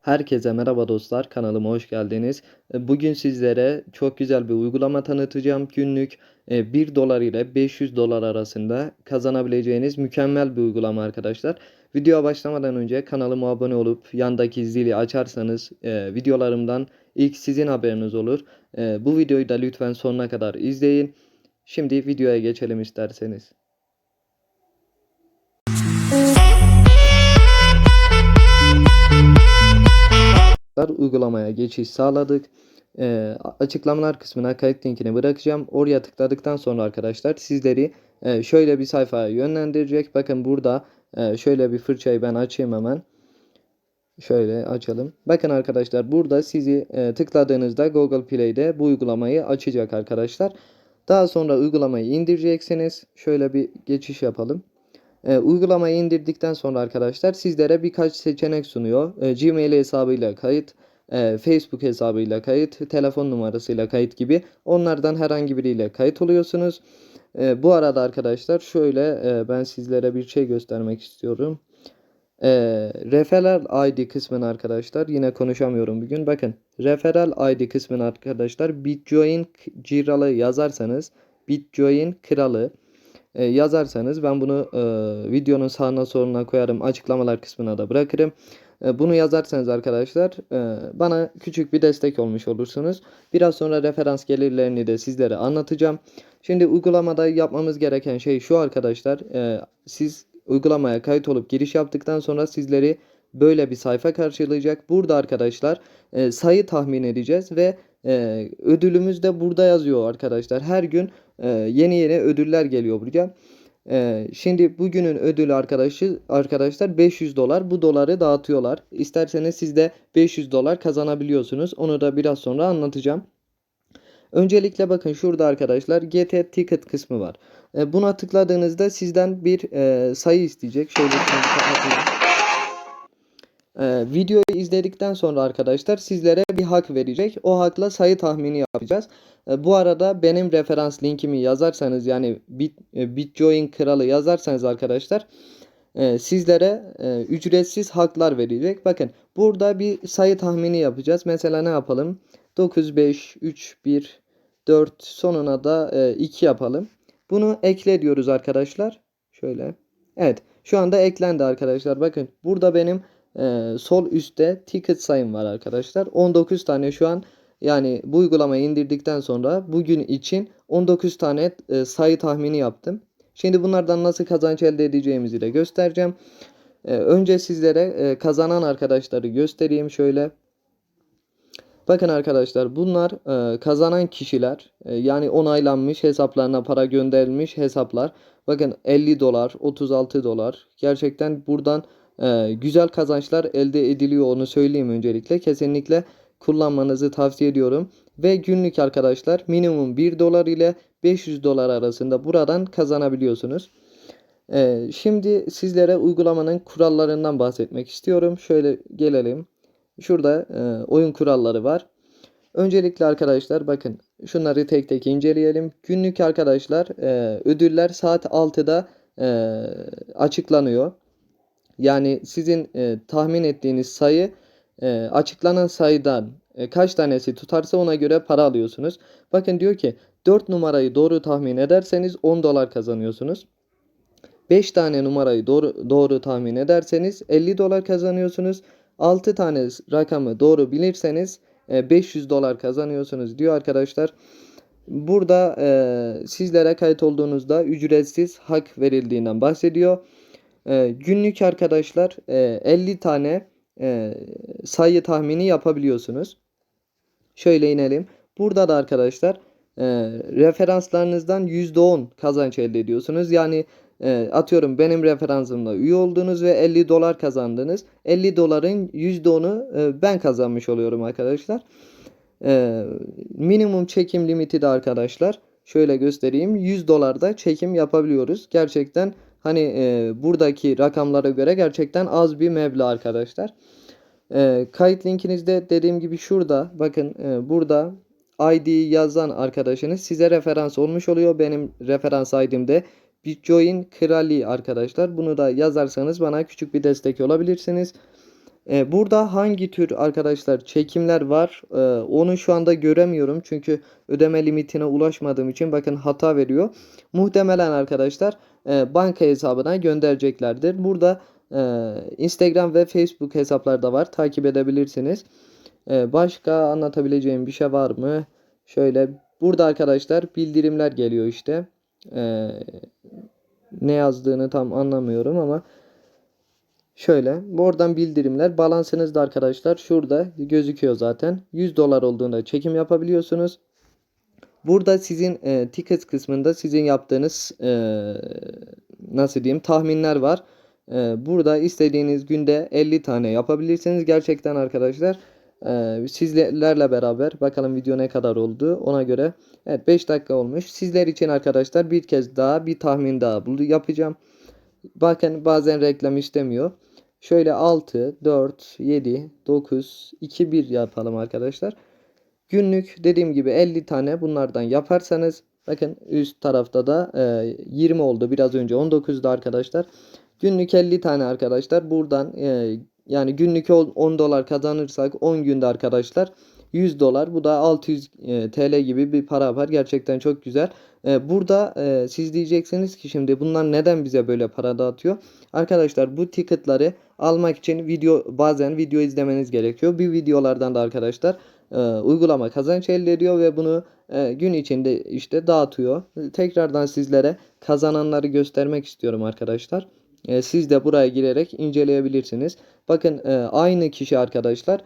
Herkese merhaba dostlar, kanalıma hoş geldiniz. E, Bugün sizlere çok güzel bir uygulama tanıtacağım. Günlük e, 1 dolar ile 500 dolar arasında kazanabileceğiniz mükemmel bir uygulama arkadaşlar. Videoya başlamadan önce kanalıma abone olup yandaki zili açarsanız e, videolarımdan ilk sizin haberiniz olur. E, Bu videoyu da lütfen sonuna kadar izleyin. Şimdi videoya geçelim isterseniz. Arkadaşlar uygulamaya geçiş sağladık. Ee, açıklamalar kısmına kayıt linkini bırakacağım. Oraya tıkladıktan sonra arkadaşlar sizleri e, şöyle bir sayfaya yönlendirecek. Bakın burada e, şöyle bir fırçayı ben açayım hemen. Şöyle açalım. Bakın arkadaşlar burada sizi e, tıkladığınızda Google Play'de bu uygulamayı açacak arkadaşlar. Daha sonra uygulamayı indireceksiniz. Şöyle bir geçiş yapalım. E, uygulamayı indirdikten sonra arkadaşlar sizlere birkaç seçenek sunuyor. E, Gmail hesabıyla kayıt, e, Facebook hesabıyla kayıt, telefon numarasıyla kayıt gibi onlardan herhangi biriyle kayıt oluyorsunuz. E, bu arada arkadaşlar şöyle e, ben sizlere bir şey göstermek istiyorum. E, referral ID kısmını arkadaşlar yine konuşamıyorum bugün. Bakın referral ID kısmını arkadaşlar Bitjoin Kralı yazarsanız Bitjoin Kralı e, yazarsanız ben bunu e, videonun sağına soluna koyarım. Açıklamalar kısmına da bırakırım. E, bunu yazarsanız arkadaşlar e, bana küçük bir destek olmuş olursunuz. Biraz sonra referans gelirlerini de sizlere anlatacağım. Şimdi uygulamada yapmamız gereken şey şu arkadaşlar. E, siz uygulamaya kayıt olup giriş yaptıktan sonra sizleri böyle bir sayfa karşılayacak. Burada arkadaşlar e, sayı tahmin edeceğiz ve e, ödülümüz de burada yazıyor arkadaşlar. Her gün e, yeni yeni ödüller geliyor buraya. E, şimdi bugünün ödülü arkadaşı arkadaşlar 500 dolar. Bu doları dağıtıyorlar. İsterseniz siz de 500 dolar kazanabiliyorsunuz. Onu da biraz sonra anlatacağım. Öncelikle bakın şurada arkadaşlar Get Ticket kısmı var. E, buna tıkladığınızda sizden bir e, sayı isteyecek. Şöyle. Ee, videoyu izledikten sonra arkadaşlar sizlere bir hak verecek. O hakla sayı tahmini yapacağız. Ee, bu arada benim referans linkimi yazarsanız yani Bit, e, Bitcoin kralı yazarsanız arkadaşlar e, sizlere e, ücretsiz haklar verilecek. Bakın burada bir sayı tahmini yapacağız. Mesela ne yapalım? 9, 5, 3, 1, 4 sonuna da e, 2 yapalım. Bunu ekle diyoruz arkadaşlar. Şöyle. Evet. Şu anda eklendi arkadaşlar. Bakın burada benim ee, sol üstte ticket sayım var arkadaşlar. 19 tane şu an yani bu uygulamayı indirdikten sonra bugün için 19 tane e, sayı tahmini yaptım. Şimdi bunlardan nasıl kazanç elde edeceğimizi de göstereceğim. Ee, önce sizlere e, kazanan arkadaşları göstereyim şöyle. Bakın arkadaşlar bunlar e, kazanan kişiler yani onaylanmış hesaplarına para gönderilmiş hesaplar. Bakın 50 dolar 36 dolar gerçekten buradan ee, güzel kazançlar elde ediliyor onu söyleyeyim öncelikle. Kesinlikle kullanmanızı tavsiye ediyorum. Ve günlük arkadaşlar minimum 1 dolar ile 500 dolar arasında buradan kazanabiliyorsunuz. Ee, şimdi sizlere uygulamanın kurallarından bahsetmek istiyorum. Şöyle gelelim. Şurada e, oyun kuralları var. Öncelikle arkadaşlar bakın şunları tek tek inceleyelim. Günlük arkadaşlar e, ödüller saat 6'da e, açıklanıyor. Yani sizin e, tahmin ettiğiniz sayı e, açıklanan sayıdan e, kaç tanesi tutarsa ona göre para alıyorsunuz. Bakın diyor ki 4 numarayı doğru tahmin ederseniz 10 dolar kazanıyorsunuz. 5 tane numarayı doğru, doğru tahmin ederseniz 50 dolar kazanıyorsunuz. 6 tane rakamı doğru bilirseniz e, 500 dolar kazanıyorsunuz diyor arkadaşlar. Burada e, sizlere kayıt olduğunuzda ücretsiz hak verildiğinden bahsediyor. E, günlük arkadaşlar e, 50 tane e, sayı tahmini yapabiliyorsunuz. Şöyle inelim. Burada da arkadaşlar e, referanslarınızdan %10 kazanç elde ediyorsunuz. Yani e, atıyorum benim referansımla üye oldunuz ve 50 dolar kazandınız. 50 doların %10'u e, ben kazanmış oluyorum arkadaşlar. E, minimum çekim limiti de arkadaşlar şöyle göstereyim. 100 dolarda çekim yapabiliyoruz. Gerçekten Hani e, buradaki rakamlara göre gerçekten az bir meblağ arkadaşlar. E, kayıt linkinizde dediğim gibi şurada bakın e, burada ID yazan arkadaşınız size referans olmuş oluyor. Benim referans ID'mde Bitcoin Krali arkadaşlar. Bunu da yazarsanız bana küçük bir destek olabilirsiniz. E, burada hangi tür arkadaşlar çekimler var e, onu şu anda göremiyorum. Çünkü ödeme limitine ulaşmadığım için bakın hata veriyor. Muhtemelen arkadaşlar e, banka hesabına göndereceklerdir. Burada e, Instagram ve Facebook hesapları da var. Takip edebilirsiniz. E, başka anlatabileceğim bir şey var mı? Şöyle burada arkadaşlar bildirimler geliyor işte. Ne yazdığını tam anlamıyorum ama Şöyle buradan bildirimler balansınız da arkadaşlar şurada gözüküyor zaten. 100 dolar olduğunda çekim yapabiliyorsunuz. Burada sizin e, ticket kısmında sizin yaptığınız e, nasıl diyeyim tahminler var. E, burada istediğiniz günde 50 tane yapabilirsiniz. Gerçekten arkadaşlar e, sizlerle beraber bakalım video ne kadar oldu ona göre. Evet 5 dakika olmuş. Sizler için arkadaşlar bir kez daha bir tahmin daha yapacağım. Bakın bazen reklam istemiyor. Şöyle 6, 4, 7, 9, 2, 1 yapalım arkadaşlar. Günlük dediğim gibi 50 tane bunlardan yaparsanız bakın üst tarafta da e, 20 oldu biraz önce 19'da arkadaşlar. Günlük 50 tane arkadaşlar buradan e, yani günlük 10 dolar kazanırsak 10 günde arkadaşlar 100 dolar bu da 600 e, TL gibi bir para var gerçekten çok güzel. E, burada e, siz diyeceksiniz ki şimdi bunlar neden bize böyle para dağıtıyor? Arkadaşlar bu ticketları almak için video bazen video izlemeniz gerekiyor. Bir videolardan da arkadaşlar e, uygulama kazanç elde ediyor ve bunu e, gün içinde işte dağıtıyor. Tekrardan sizlere kazananları göstermek istiyorum arkadaşlar. E, siz de buraya girerek inceleyebilirsiniz. Bakın e, aynı kişi arkadaşlar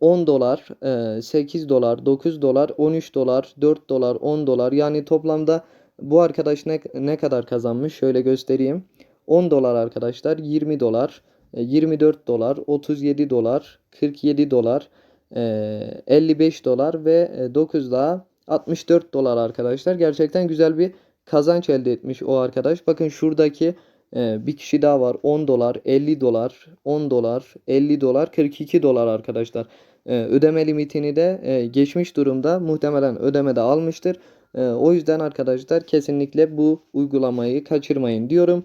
10 dolar, e, 8 dolar, 9 dolar, 13 dolar, 4 dolar, 10 dolar. Yani toplamda bu arkadaş ne, ne kadar kazanmış? Şöyle göstereyim. 10 dolar arkadaşlar 20 dolar, e, 24 dolar, 37 dolar, 47 dolar, e, 55 dolar ve e, 9 daha 64 dolar arkadaşlar. Gerçekten güzel bir kazanç elde etmiş o arkadaş. Bakın şuradaki e, bir kişi daha var 10 dolar, 50 dolar, 10 dolar, 50 dolar, 42 dolar arkadaşlar. E, ödeme limitini de e, geçmiş durumda. Muhtemelen ödeme de almıştır. E, o yüzden arkadaşlar kesinlikle bu uygulamayı kaçırmayın diyorum.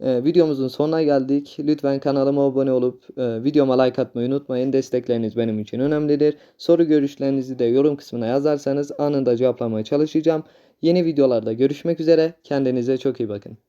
E, videomuzun sonuna geldik. Lütfen kanalıma abone olup e, videoma like atmayı unutmayın. Destekleriniz benim için önemlidir. Soru görüşlerinizi de yorum kısmına yazarsanız anında cevaplamaya çalışacağım. Yeni videolarda görüşmek üzere. Kendinize çok iyi bakın.